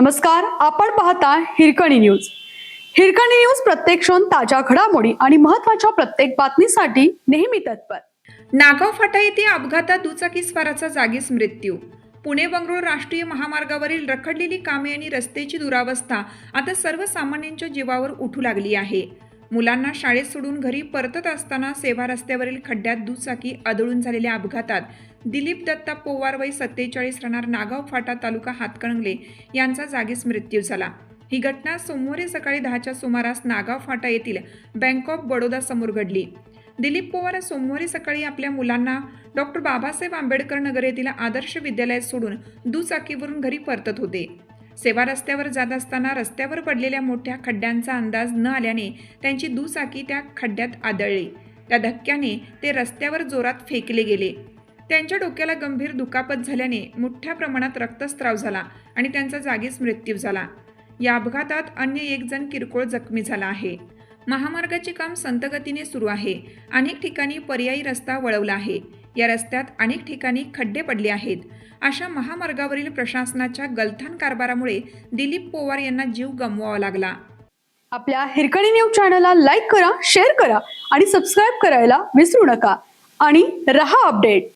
नमस्कार आपण पाहता हिरकणी न्यूज. हिरकणी न्यूज प्रत्येक क्षण ताज्या घडामोडी आणि महत्त्वाच्या प्रत्येक बातमीसाठी नेहमी तत्पर. नागाव फाटा येथे अपघातात दुचाकी स्वाराचा जागीच मृत्यू. पुणे बंगळूर राष्ट्रीय महामार्गावरील रखडलेली कामे आणि रस्त्याची दुरावस्था आता सर्वसामान्यांच्या जीवावर उठू लागली आहे. मुलांना शाळेत सोडून घरी परतत असताना सेवा रस्त्यावरील खड्ड्यात दुचाकी आदळून झालेल्या अपघातात दिलीप दत्ता पोवार वय सत्तेचाळीस राहणार नागाव फाटा तालुका हातकणंगले यांचा जागीच मृत्यू झाला. ही घटना सोमवारी सकाळी दहाच्या सुमारास नागाव फाटा येथील बँक ऑफ बडोदा समोर घडली. दिलीप पवार सोमवारी सकाळी आपल्या मुलांना डॉक्टर बाबासाहेब आंबेडकर नगर येथील आदर्श विद्यालयात सोडून दुचाकीवरून घरी परतत होते. सेवा रस्त्यावर जात असताना रस्त्यावर पडलेल्या मोठ्या खड्ड्यांचा अंदाज न आल्याने त्यांची दुचाकी त्या खड्ड्यात आदळली. त्या धक्क्याने ते रस्त्यावर जोरात फेकले गेले. त्यांच्या डोक्याला गंभीर दुखापत झाल्याने मोठ्या प्रमाणात रक्तस्त्राव झाला आणि त्यांचा जागीच मृत्यू झाला. या अपघातात अन्य एक जण किरकोळ जखमी झाला आहे. महामार्गाचे काम संतगतीने सुरू आहे. अनेक ठिकाणी पर्यायी रस्ता वळवला आहे. या रस्त्यात अनेक ठिकाणी खड्डे पडले आहेत. अशा महामार्गावरील प्रशासनाच्या गलथान कारभारामुळे दिलीप पोवार यांना जीव गमवावा लागला. आपल्या हिरकणी न्यूज चॅनलला लाईक करा शेअर करा आणि सबस्क्राईब करायला विसरू नका. आणि रहा अपडेट.